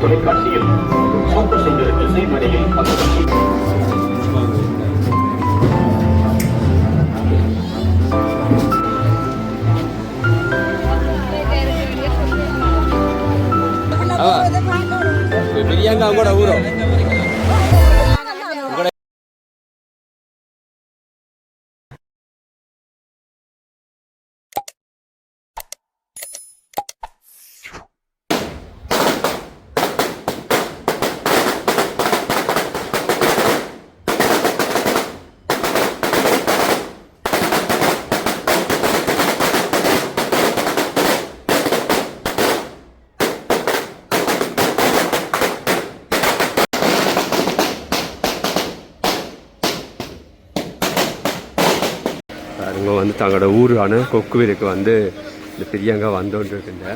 விஜய் தொலைக்காட்சியில் தங்களோட ஊரான கொக்குவிலுக்கு வந்து இந்த பெரியங்க வந்தோன்னு இருக்குங்க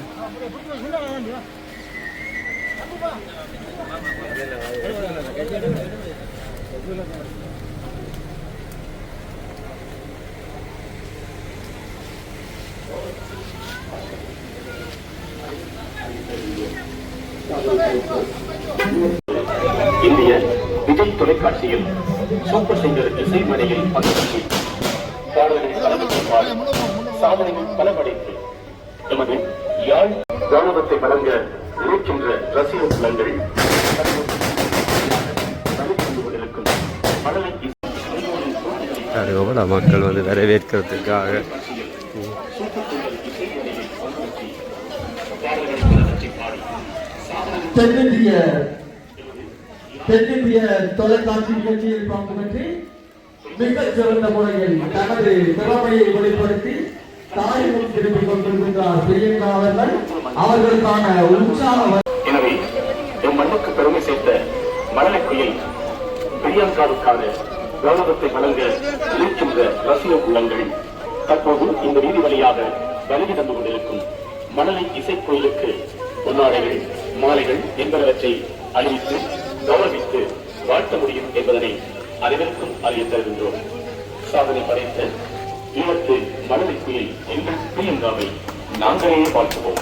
இந்திய விஜய் தொலைக்காட்சியில் சூப்பர் சிங்கர் இசைமணியில் பங்கேற்று பாடல்கள் வந்து வரவேற்கிறதுக்காக தென்னிந்திய தென்னிந்திய தொலைக்காட்சி நிகழ்ச்சியில் பங்கு பெற்று மிகச் சிறந்த முறையில் தனது திறமையை வெளிப்படுத்தி தாயகம் திரும்பிக் கொண்டிருக்கின்றார் பிரியங்கா அவர்கள். அவர்களுக்கான உற்சாக எனவே எம் மண்ணுக்கு பெருமை சேர்த்த மணலை குயில் பிரியங்காவுக்கான கௌரவத்தை வழங்க இருக்கின்ற ரசிக உள்ளங்கள் தற்போது இந்த வீதி வழியாக வருகை தந்து கொண்டிருக்கும் மணலை இசைக்கோயிலுக்கு பொன்னாடைகள் மாலைகள் என்பனவற்றை அணிவித்து கௌரவித்து வாழ்த்த முடியும் என்பதனை அனைவருக்கும் அறிய தருகின்றோம். சாதனை படைத்த ஈழத்து மணலை குயில் எங்கள் பிரியங்காவை நாங்களே வாழ்த்துவோம்.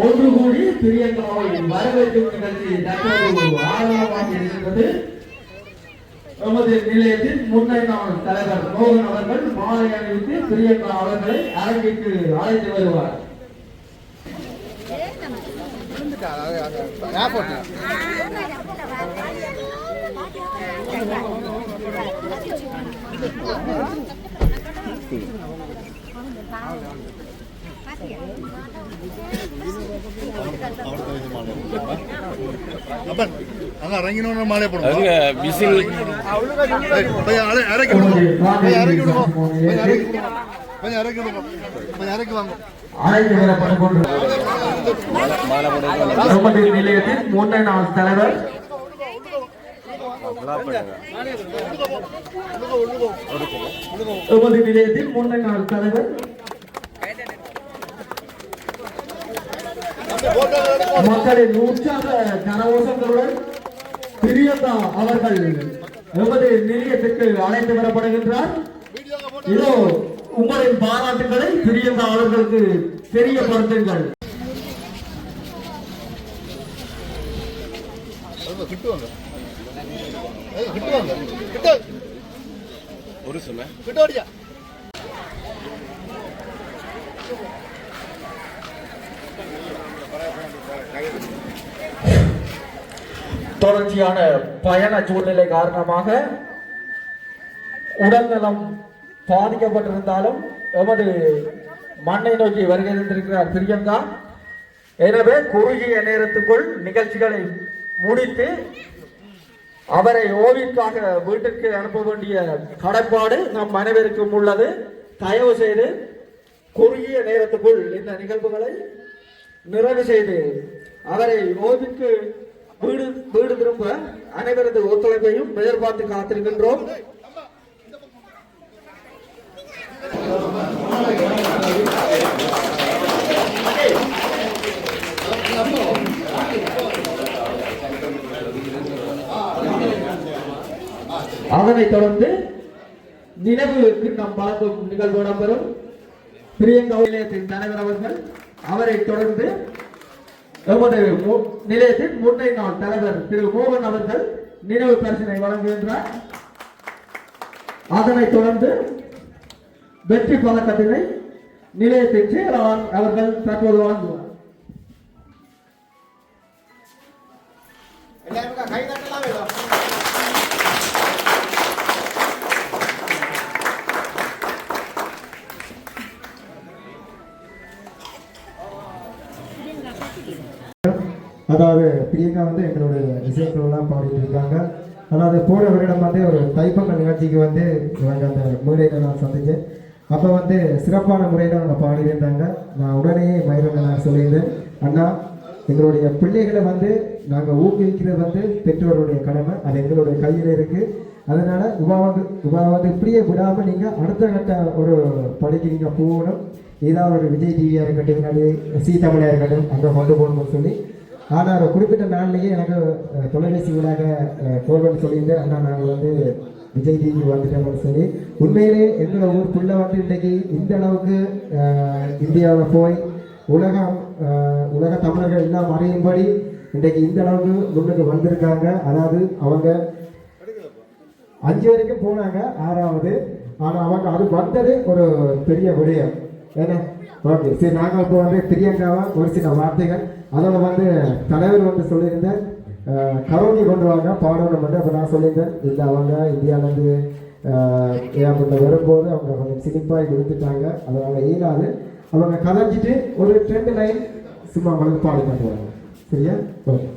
ஒன்று கூடி பிரியங்காவை வரவேற்கும் நிகழ்ச்சி தற்போது ஆரம்பமாக இருக்கின்றது நமது நிலையத்தின் முன்னாள் தலைவர் மோகன் அவர்கள் மாலை அணிவித்து பிரியங்கா அவர்களை அரங்கிற்கு அழைத்து வருவார் Thank you. இறங்கினோன்னு மாலை போடுவோம் அவங்க விசில் போய் அரை- இறக்கி விடுவோம் போய் இறக்கி விடுவோம் போய் இறக்கி விடுவோம் கொஞ்சம் இறக்கி விடுவோம் கொஞ்சம் இறக்கி வாங்க. அழைத்து வரப்பட்டுக் கொண்டு நமது நிலையத்தில் முன்னாள் தலைவர் நமது நிலையத்தில் முன்னாள் தலைவர். மக்களின் உற்சாக கனவோசங்களுடன் பிரியங்கா அவர்கள் எமது நிலையத்திற்கு அழைத்து வரப்படுகின்றார். இதோ உங்களின் பாராட்டுகளை பிரியங்கா அவர்களுக்கு தெரியப்படுத்துங்கள். கிட்டுவாங்க ஒரு சொன்ன கிட்ட ஓடியா தொடர்ச்சியான பயண சூழ்நிலை காரணமாக உடல்நலம் பாதிக்கப்பட்டிருந்தாலும் எமது மண்ணை நோக்கி வருகை தந்திருக்கிறார் பிரியங்கா. எனவே குறுகிய நேரத்துக்குள் நிகழ்ச்சிகளை முடித்து அவரை ஓவிற்காக வீட்டிற்கு அனுப்ப வேண்டிய கடப்பாடு நம் அனைவருக்கும் உள்ளது. தயவு செய்து குறுகிய நேரத்துக்குள் இந்த நிகழ்வுகளை நிறைவு செய்து அவரை ஓய்வுக்கு வீடு வீடு திரும்ப அனைவரது ஒத்துழைப்பையும் எதிர்பார்த்து காத்திருக்கின்றோம். தொடர்ந்து நினைவு நம் வழங்கும் நிகழ்வு இடம்பெறும் பிரியங்கா நிலையத்தின் தலைவர் அவர்கள் அவரை தொடர்ந்து எமது மு- நிலையத்தின் முன்னை நாள் தலைவர் திரு மோகன் அவர்கள் நினைவு பரிசனை வழங்குகின்றார். அதனைத் தொடர்ந்து வெற்றி பதக்கத்தினை நிலையத்தின் செயலாளர் அவர்கள் தற்போது வழங்குவார். அதாவது வந்து எங்களுடைய இசைக்குழுலாம் பாடிட்டு இருக்காங்க அது போன வருடம் வந்து ஒரு தைப்பொங்கல் நிகழ்ச்சிக்கு வந்து இவங்க அந்த மேடையில் நான் சந்திச்சேன். அப்போ வந்து சிறப்பான முறையில் அவங்க பாடியிருந்தாங்க. நான் உடனே மயிலுங்க நான் சொல்லியிருந்தேன் அண்ணா எங்களுடைய பிள்ளைகளை வந்து நாங்கள் ஊக்குவிக்கிறது வந்து பெற்றோருடைய கடமை. அது எங்களுடைய கையில் இருக்குது அதனால் இவா வந்து இவா வந்து இப்படியே விடாமல் நீங்கள் அடுத்த கட்ட ஒரு படிக்கு நீங்கள் போகணும். ஏதாவது ஒரு விஜய் டிவியாக இருக்கட்டும் சீ தமிழாக இருக்கட்டும் அங்கே கொண்டு போகணும்னு சொல்லி ஆனால் ஒரு குறிப்பிட்ட நாள்லேயே எனக்கு தொலைபேசி ஊடாக கோல் பண்ணி சொல்லியிருந்தேன் அண்ணா நாங்கள் வந்து விஜய் டிவி வந்துட்டோம்னு சொல்லி. உண்மையிலே எங்களோட ஊர் புள்ள வந்து இன்றைக்கி இந்த அளவுக்கு இந்தியாவில் போய் உலகம் உலக தமிழர்கள் எல்லாம் மறையும்படி இன்றைக்கு இந்த அளவுக்கு முன்னுக்கு வந்திருக்காங்க. அதாவது அவங்க அஞ்சு வரைக்கும் போனாங்க ஆறாவது. ஆனால் அவங்க அது வந்தது ஒரு பெரிய விடயம். ஏன்னா ஓகே சரி நாங்கள் இப்போ வந்து பிரியங்காவா ஒரு சில வார்த்தைகள் அதோட வந்து தலைவர் வந்து சொல்லியிருந்தேன் அஹ், கரோக்கி கொண்டு வாங்க பாடணும் மட்டும் அப்போ நான் சொல்லியிருந்தேன் இல்லை அவங்க இந்தியாவிலேருந்து ஏற்பட்ட வரும்போது அவங்க கொஞ்சம் சிரிப்பாக கொடுத்துட்டாங்க அதனால் இயலாது. அவங்க கலைஞ்சிட்டு ஒரு ரெண்டு லைன் சும்மா அவங்களுக்கு பாடி பண்ணுவாங்க சரியா? ஓகே.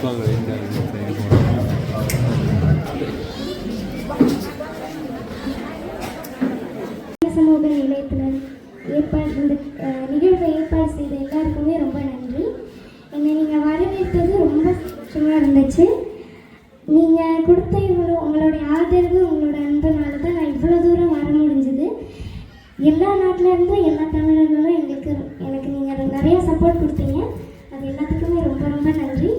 சமூக நிலையத்தினர் ஏற்பாடு இந்த நிகழ்வை ஏற்பாடு செய்த எல்லாருக்குமே ரொம்ப நன்றி. என்னை நீங்கள் வரவேற்றது ரொம்ப சந்தோஷமாக இருந்துச்சு. நீங்கள் கொடுத்த இவ்வளோ உங்களுடைய ஆதரவு உங்களோட அன்பனால தான் நான் இவ்வளோ தூரம் வர முடிஞ்சுது. எல்லா நாட்டிலருந்தும் எல்லா தமிழர்களும் எங்களுக்கு எனக்கு நீங்கள் நிறைய சப்போர்ட் கொடுத்தீங்க. அது எல்லாத்துக்குமே ரொம்ப ரொம்ப நன்றி.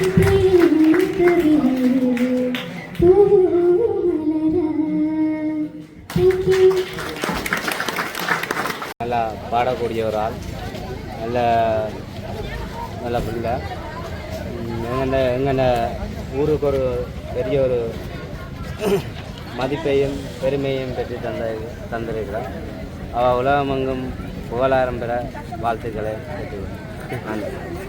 நல்லா பாடக்கூடிய ஒரு ஆள். நல்ல நல்ல பிள்ளை. எங்கென்ன எங்கண்ட ஊருக்கு ஒரு பெரிய ஒரு மதிப்பையும் பெருமையும் பெற்று தந்த தந்திருக்கிறார். அவள் உலகமெங்கும் புகழாரம் பெற வாழ்த்துக்களை நன்றி.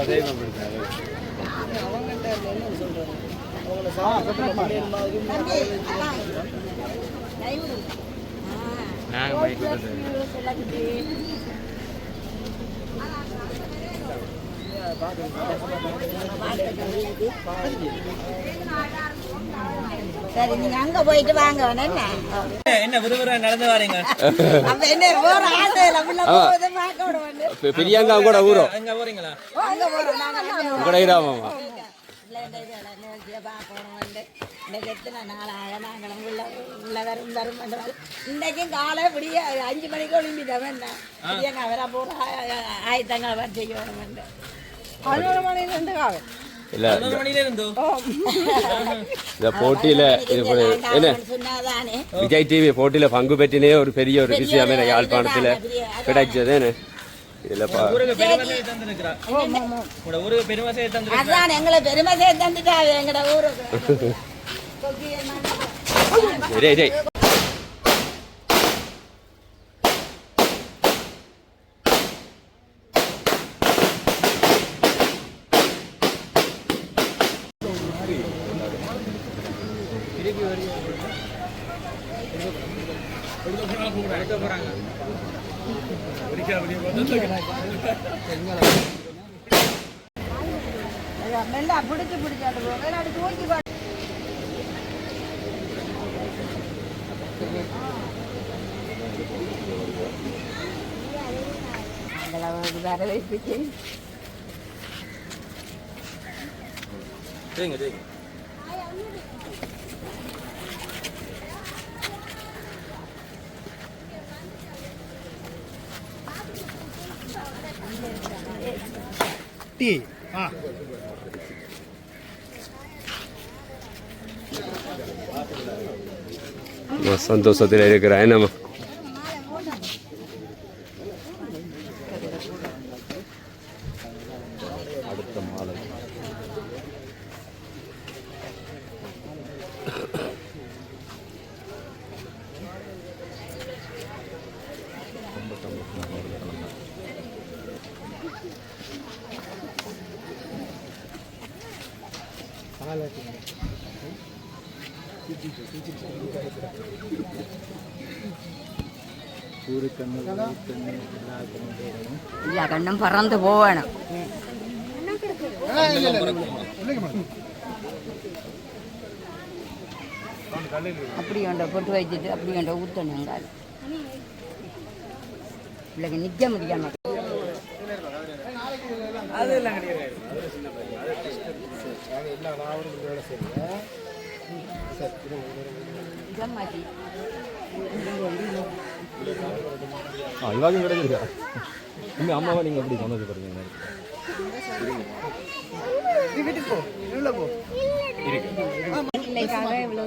அதே மாதிரி நாங்கள் பைக் சரி நீங்க அங்க போயிட்டு வாங்க என்ன? என்ன விறுவிறு நடந்து வரீங்க? அப்ப என்ன போற ஆசை அப்படில போகுது பார்க்க விட வந்து. பெ- பெரியாங்கா கூட ஊரும் அங்க போறீங்களா அங்க போறோம் நாங்க அங்க கூட கிராமமா பிள்ளைங்க இதெல்லாம் நிகழ்ச்சியை பார்க்கணும் வந்து. இன்னைக்கு எத்தனை நாளாக நாங்களும் உள்ள உள்ள வரும் வரும் வந்து வரும். இன்னைக்கும் காலை விடிய அஞ்சு மணிக்கு ஒளிம்பிட்டவன் என்ன? எங்க அவரை போற ஆயத்தங்களை வர செய்யணும் வந்து பதினோரு மணில இருந்து காவல் இல்ல பதினோரு மணில இருந்து இந்த போட்டியில என்ன விஜய் டிவி போட்டியில பங்கு பெற்றினே ஒரு பெரிய ஒரு விஷயம் யாழ்ப்பாணத்துல கிடைச்சது பெருமை சேர்த்து தந்திருக்கிறா உங்களோட ஊருக்கு பெருமை சேர்த்து தந்திருக்கிறா அதான் எங்களை பெருமை சேர்த்து தந்துட்டாவே எங்கட ஊருக்கு கொக்கி என்ன டேய் டேய் மெல்லா பிடிச்சு பிடிச்சாட்டு போங்க தூக்கி வரவேற்புக்கு சரிங்க சரிங்க நான் சந்தோஷத்துல இருக்கிறேன் எல்லா கண்ணும் பறந்து போவேணும் அப்படி ஒன்றை பொட்டு வச்சுட்டு அப்படி ஒன்றை ஊற்றணுங்க பிள்ளைங்க நிற்க முடியாம இவாக்கும் கிடைச்சிருக்கா இங்க அம்மாவை நீங்க எப்படி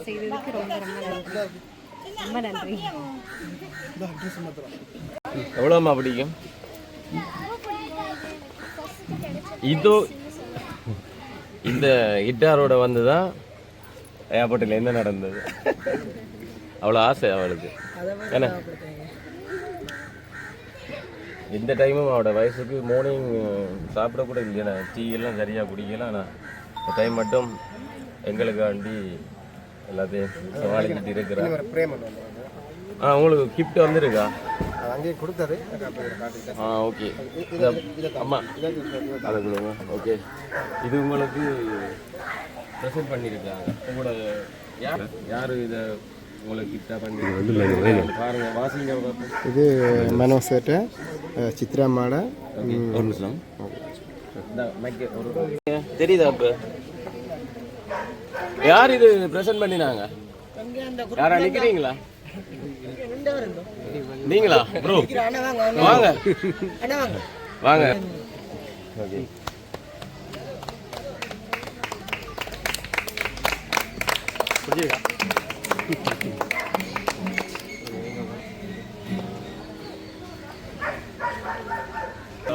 செய்ததுக்கு ரொம்ப ரொம்ப நன்றி. ரொம்ப நன்றி. எவ்வளோம்மா பிடிக்கும்? இதோ இந்த கிட்டாரோட வந்து தான் ஏர்போர்ட்டில் என்ன நடந்தது? அவ்வளோ ஆசை அவளுக்கு. என்ன இந்த டைமும் அவளோட வயசுக்கு மார்னிங் சாப்பிட கூட இல்லையா டீ எல்லாம் சரியாக குடிக்கல ஆனால் இந்த டைம் மட்டும் எங்களுக்காண்டி எல்லாத்தையும் சமாளிக்கிட்டு இருக்கிறேன் ஆ உங்களுக்கு கிஃப்ட் வந்திருக்கா? அங்கே கொடுத்தது. ஆ ஓகே அம்மா. அதை கொடுங்க. ஓகே இது உங்களுக்கு ப்ரெசென்ட் பண்ணியிருக்காங்க உங்களோட யார்? யார் இதை உங்களுக்கு கிஃப்டாக பண்ணி பாருங்க வாசிங்க. இது மனோசேட்ட. சித்ராமாட ஒரு நிமிஷம். தெரியுதா இப்போ யார் இது ப்ரெசென்ட் பண்ணினாங்க? யாரா நிற்கிறீங்களா நீங்களா? ப்ரோ வாங்க வாங்க. ஓகே.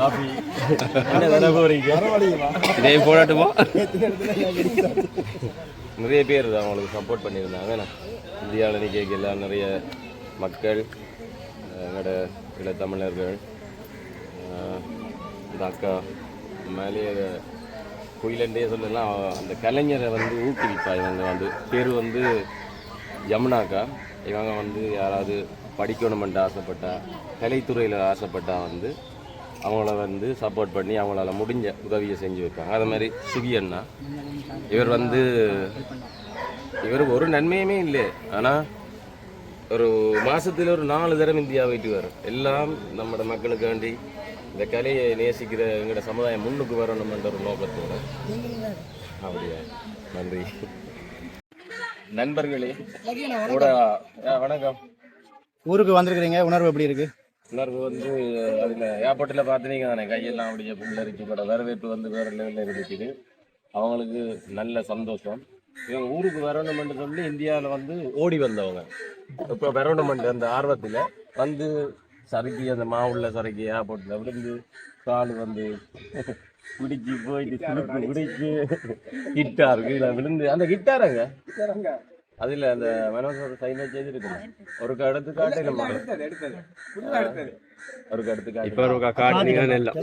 காஃபி என்ன போறீங்க? இதே போராட்டமா? நிறைய பேர் தான் அவங்களுக்கு சப்போர்ட் பண்ணியிருந்தாங்க. இந்தியாவில் இந்தியாவில் எல்லாம் நிறைய மக்கள் எங்களோட இள தமிழர்கள் இந்த அக்கா மேலேயே குயிலண்டே சொல்லலாம் அந்த கலைஞரை வந்து ஊக்குவிப்பா. இவங்க வந்து பேர் வந்து யமுனாக்கா இவங்க வந்து யாராவது படிக்கணுமென்று ஆசைப்பட்டா கலைத்துறையில் ஆசைப்பட்டா வந்து அவங்கள வந்து சப்போர்ட் பண்ணி அவங்களால முடிஞ்ச உதவியை செஞ்சு வைப்பாங்க. அது மாதிரி சுகி அண்ணா. இவர் வந்து இவருக்கு ஒரு நன்மையுமே இல்லை. ஆனால் ஒரு மாசத்துல ஒரு நாலு தடவை இந்தியா போயிட்டு வரும் எல்லாம் நம்மட மக்களுக்கு வேண்டி இந்த கலையை நேசிக்கிற எங்களோட சமுதாயம் முன்னுக்கு வரணும்ன்ற ஒரு நோக்கத்தோட. அப்படியா? நன்றி. நண்பர்களே வணக்கம். ஊருக்கு வந்திருக்கிறீங்க. உணர்வு எப்படி இருக்கு? உணர்வு வந்து அதில் ஏர்போர்ட்டில் பார்த்தீங்க தானே? கையெல்லாம் அப்படியே புல்லரிச்சு கூட வரவேற்பு வந்து வேறு லெவலில் இருந்துச்சு அவங்களுக்கு நல்ல சந்தோஷம். இவங்க ஊருக்கு வரணும்னு சொல்லி இந்தியாவில் வந்து ஓடி வந்தவங்க. இப்போ வரணுமெண்ட் அந்த ஆர்வத்தில் வந்து சறுக்கி அந்த மாவுள்ள சறுக்கி ஏர்போர்ட்டில் விழுந்து கால் வந்து பிடிச்சி போயிட்டு சுருக்கு பிடிச்சி ஹிட்டார் கீழே விழுந்து அந்த கிட்டாருங்க அதில் அந்த மனோசோட சைனை செய்திருக்கணும் ஒரு கடத்து காட்டு நம்ம ஒரு கடத்து காட்டு இப்போ ஒரு காட்டுனீங்கன்னு எல்லாம்.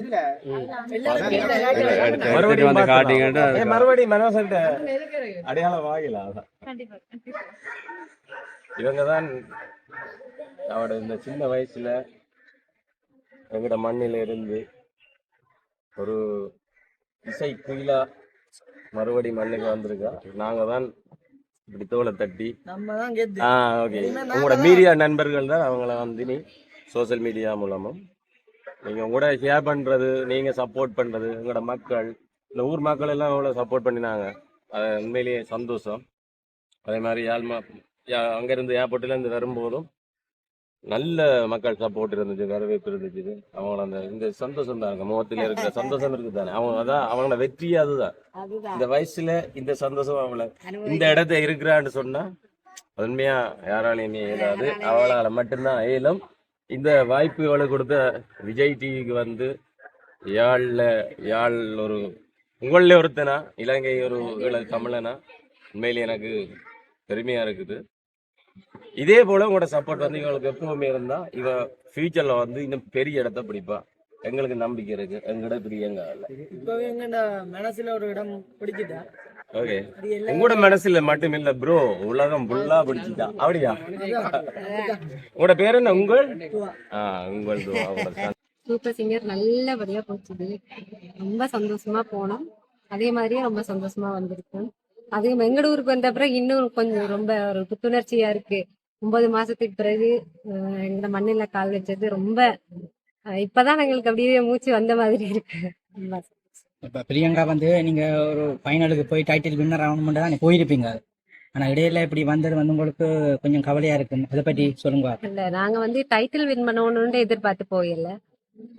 மறுபடியும் வந்து ஏய், மறுபடியும் மனோசன்ட்ட அடையாளம் வாங்கல அதான். இவங்க தான் அவட இந்த சின்ன வயசுல எங்கட மண்ணில இருந்து ஒரு இசை குயிலா மறுபடி மண்ணுக்கு வந்திருக்கா. நாங்க தான் இப்படி தோலை தட்டி. ஆ ஓகே. உங்களோட மீடியா நண்பர்கள் தான் அவங்கள வந்து நீ சோஷியல் மீடியா மூலமும். நீங்க கூட ஷேர் பண்றது நீங்க சப்போர்ட் பண்றது உங்களோட மக்கள் இந்த ஊர் மக்கள் எல்லாம் அவ்வளோ சப்போர்ட் பண்ணினாங்க. அது உண்மையிலேயே சந்தோஷம். அதே மாதிரி யாழ்மா அங்கிருந்து ஏர்போர்ட்ல இருந்து வரும்போதும் நல்ல மக்கள் சப்போர்ட் இருந்துச்சு வரவேற்பு இருந்துச்சு. அவங்கள அந்த இந்த சந்தோஷம் தான் முகத்தில் இருக்கிற சந்தோஷம் இருக்குது தானே. அவங்க அதான் அவங்களோட வெற்றியே அதுதான். இந்த வயசுல இந்த சந்தோஷம் அவளை இந்த இடத்த இருக்கிறான்னு சொன்னா உண்மையா யாராலையுமே இயலாது. அவளால மட்டும்தான் இயலும். இந்த வாய்ப்பு அவளுக்கு கொடுத்த விஜய் டிவிக்கு வந்து யாழ்ல யாழ் ஒரு உங்களில் ஒருத்தனா இலங்கை ஒரு தமிழனா? உண்மையிலே எனக்கு பெருமையா இருக்குது. இதே போல உங்களோட சப்போர்ட் வந்து இவங்களுக்கு எப்பவுமே இருந்தா இவ ஃபியூச்சர்ல வந்து இன்னும் பெரிய இடத்த பிடிப்பா. எங்களுக்கு நம்பிக்கை இருக்கு. எங்கட பிரியங்க இப்பவே எங்கடா மனசுல ஒரு இடம் பிடிக்குதா? ஓகே உங்களோட மனசுல மட்டும் இல்ல ப்ரோ உலகம் ஃபுல்லா பிடிச்சிட்டா அப்படியா? உங்களோட பேர் என்ன? உங்கள்? ஆ உங்கள். சூப்பர் சிங்கர் நல்லபடியா போச்சுது ரொம்ப சந்தோஷமா போனோம். அதே மாதிரியே ரொம்ப சந்தோஷமா வந்திருக்கோம். அதே எங்கட ஊருக்கு வந்த பிறகு இன்னும் கொஞ்சம் ரொம்ப ஒரு புத்துணர்ச்சியா இருக்கு. ஒன்பது மாசத்துக்கு பிறகு அஹ், எங்கட மண்ணில கால் வச்சது ரொம்ப இப்பதான் எங்களுக்கு அப்படியே மூச்சு வந்த மாதிரி இருக்கு. இப்ப பிரியங்கா வந்து நீங்க ஒரு ஃபைனலுக்கு போய் டைட்டில் வின்னர் ஆகணும்னு தான் போயிருப்பீங்க. ஆனா இடையில இப்படி வந்தது வந்து உங்களுக்கு கொஞ்சம் கவலையா இருக்கு. அதை பற்றி சொல்லுங்க. இல்ல நாங்க வந்து டைட்டில் வின் பண்ணணும்னு எதிர்பார்த்து போயில்ல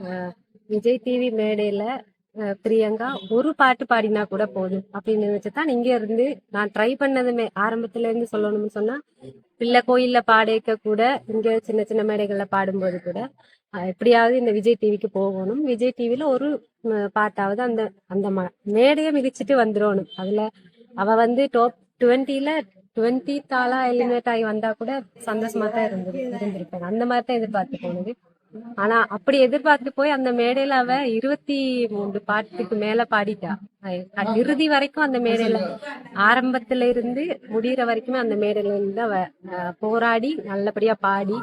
அஹ் விஜய் டிவி மேடையில பிரியங்கா ஒரு பாட்டு பாடினா கூட போதும். அப்படின்னு நினைச்சுதான் இங்க இருந்து நான் ட்ரை பண்ணதுமே. ஆரம்பத்துல இருந்து சொல்லணும்னு சொன்னா பிள்ளை கோயில்ல பாடிக்க கூட இங்க சின்ன சின்ன மேடைகள்ல பாடும்போது கூட எப்படியாவது இந்த விஜய் டிவிக்கு போகணும். விஜய் டிவில ஒரு பாட்டாவது அந்த அந்த ம- மேடையை மிதிச்சிட்டு வந்துடணும். அதுல அவ வந்து டாப் டுவெண்ட்டில டுவெண்ட்டி தாளா எலிமினேட் ஆகி வந்தா கூட சந்தோஷமா தான் இருந்தது இருந்திருப்பாங்க அந்த மாதிரி தான் எதிர்பார்த்து போனது. ஆனா அப்படி எதிர்பார்த்து போய் அந்த மேடையில அவ இருபத்தி மூன்று பாட்டுக்கு மேல பாடிட்டா. இறுதி வரைக்கும் அந்த மேடையில ஆரம்பத்துல இருந்து முடிகிற வரைக்குமே அந்த மேடையில இருந்து அவ போராடி நல்லபடியா பாடி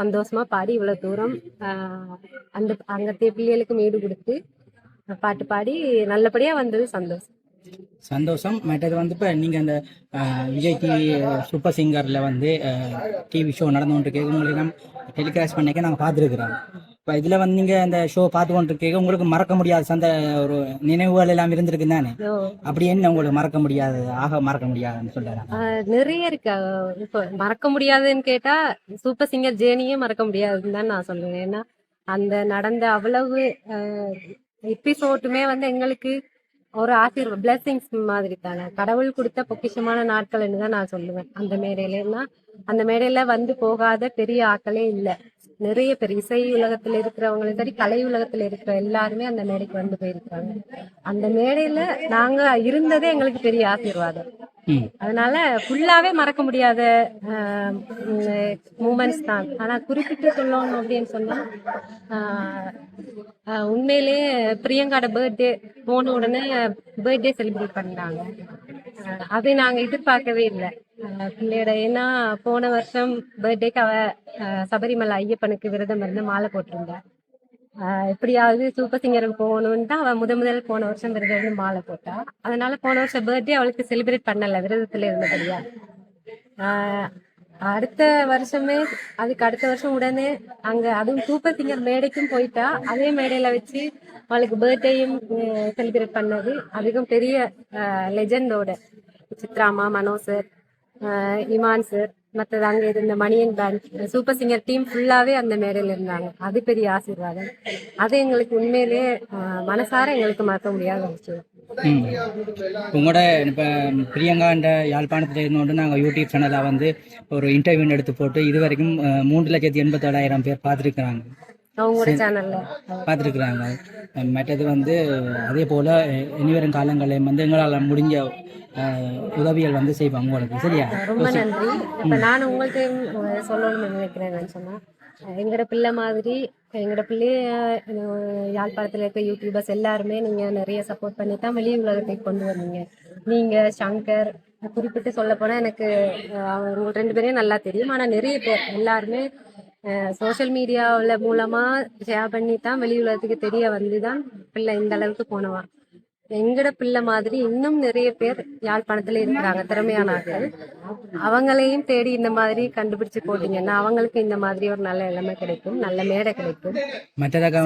சந்தோஷமா பாடி இவ்வளவு தூரம் ஆஹ், அந்த அங்கத்தைய பிள்ளைகளுக்கு ஈடு கொடுத்து பாட்டு பாடி நல்லபடியா வந்தது சந்தோஷம். சந்தோஷம். மற்றது வந்து இப்போ நீங்கள் அந்த விஜய் டிவி சூப்பர் சிங்கரில் வந்து டிவி ஷோ நடந்து கொண்டிருக்கேன் உங்களுக்கு நம்ம டெலிகாஸ்ட் பண்ணிக்க நாங்கள் பார்த்துருக்குறோம் இப்போ இதில் வந்து நீங்கள் அந்த ஷோ பார்த்து கொண்டிருக்கீங்க. உங்களுக்கு மறக்க முடியாத சந்த ஒரு நினைவுகள் எல்லாம் இருந்திருக்கு தானே? அப்படி என்ன உங்களுக்கு மறக்க முடியாது ஆக மறக்க முடியாதுன்னு ஆஹ், நிறைய இருக்கு. இப்போ மறக்க முடியாதுன்னு கேட்டா சூப்பர் சிங்கர் ஜேர்னியே மறக்க முடியாதுன்னு தான் நான் சொல்லுவேன். ஏன்னா அந்த நடந்த அவ்வளவு எபிசோட்டுமே வந்து எங்களுக்கு ஒரு ஆசீர்வாதம் பிளெஸிங்ஸ் மாதிரி தானே கடவுள் கொடுத்த பொக்கிஷமான நாட்கள்னு தான் நான் சொல்லுவேன். அந்த மேடையிலன்னா அந்த மேடையில வந்து போகாத பெரிய ஆட்களே இல்லை. நிறைய பேர் இசை உலகத்துல இருக்கிறவங்களும் சரி கலை உலகத்துல இருக்கிற எல்லாருமே அந்த மேடைக்கு வந்து போயிருக்காங்க. அந்த மேடையில நாங்க இருந்ததே எங்களுக்கு பெரிய ஆசீர்வாதம். அதனால ஃபுல்லாவே மறக்க முடியாத மூமெண்ட்ஸ் தான். ஆனா குறிப்பிட்டு சொல்லணும் அப்படின்னு சொன்னா உண்மையிலே உண்மையிலேயே பிரியங்காட பர்த்டே போன உடனே பர்த்டே செலிப்ரேட் பண்ணாங்க அதை நாங்க எதிர்பார்க்கவே இல்லை. பிள்ளையோட ஏன்னா போன வருஷம் பர்த்டேக்கு அவ சபரிமலை ஐயப்பனுக்கு விரதம் இருந்து மாலை போட்டிருந்தேன் எப்படியாவது சூப்பர் சிங்கருக்கு போகணும்னு தான் அவள் முத முதல் போன வருஷம் விரதம் மாலை போட்டா. அதனால போன வருஷம் பர்த்டே அவளுக்கு செலிப்ரேட் பண்ணல விரதத்துல இருந்தபடியா. அடுத்த வருஷமே அதுக்கு அடுத்த வருஷம் உடனே அங்க அதுவும் சூப்பர் சிங்கர் மேடைக்கும் போயிட்டா. அதே மேடையில வச்சு அவளுக்கு பர்த்டேயும் செலிப்ரேட் பண்ணது. அதுக்கும் பெரிய லெஜெண்டோட சித்ராமா மனோ சார் இமான் சார் மற்றது அங்கே இருந்த Maniyan band super singer team ஃபுல்லாகவே அந்த மேடையில் இருந்தாங்க. அது பெரிய ஆசீர்வாதம். அது எங்களுக்கு உண்மையிலேயே மனசார எங்களுக்கு மறக்க முடியாத விஷயம். உங்களோட இப்போ பிரியங்காண்ட யாழ்ப்பாணத்தில் இருந்தோண்டு நாங்கள் யூடியூப் சேனலில் வந்து ஒரு இன்டர்வியூ எடுத்து போட்டு இது வரைக்கும் மூன்று லட்சத்தி எண்பத்தேழாயிரம் பேர் பார்த்துருக்குறாங்க. அவங்களோட சேனல்ல. பார்த்துருக்குறாங்க. மற்றது வந்து அதே போல் இனிவரும் காலங்களில் வந்து எங்களால் முடிஞ்ச உதவிகள் வந்து செய்வாங்க உங்களுக்கு சரியா? ரொம்ப நன்றி. இப்ப நான் உங்கள்கிட்ட சொல்லணும்னு நினைக்கிறேன் சொன்னா. அஹ் எங்கட பிள்ளை மாதிரி எங்கட பிள்ளைய யாழ்ப்பாணத்துல இருக்க யூடியூபர்ஸ் எல்லாருமே நீங்க நிறைய சப்போர்ட் பண்ணி தான் வெளி உலகத்துக்கு கொண்டு வந்தீங்க. நீங்க சங்கர் குறிப்பிட்டு சொல்ல போனா எனக்கு அவங்க ரெண்டு பேரையும் நல்லா தெரியும். ஆனா நிறைய பேர் எல்லாருமே சோஷியல் மீடியாவில் மூலமா ஷேர் பண்ணி தான் வெளி உலகத்துக்கு தெரிய வந்து தான் பிள்ளை இந்த அளவுக்கு போனவா. எங்கட பிள்ளை மாதிரி இன்னும் நிறைய பேர் யாழ்ப்பாணத்துல இருக்கிறாங்க திறமையானார்கள் அவங்களையும் தேடி இந்த மாதிரி கண்டுபிடிச்சு போட்டீங்கன்னா அவங்களுக்கு இந்த மாதிரி ஒரு நல்ல இளமை கிடைக்கும் நல்ல மேடை கிடைக்கும்.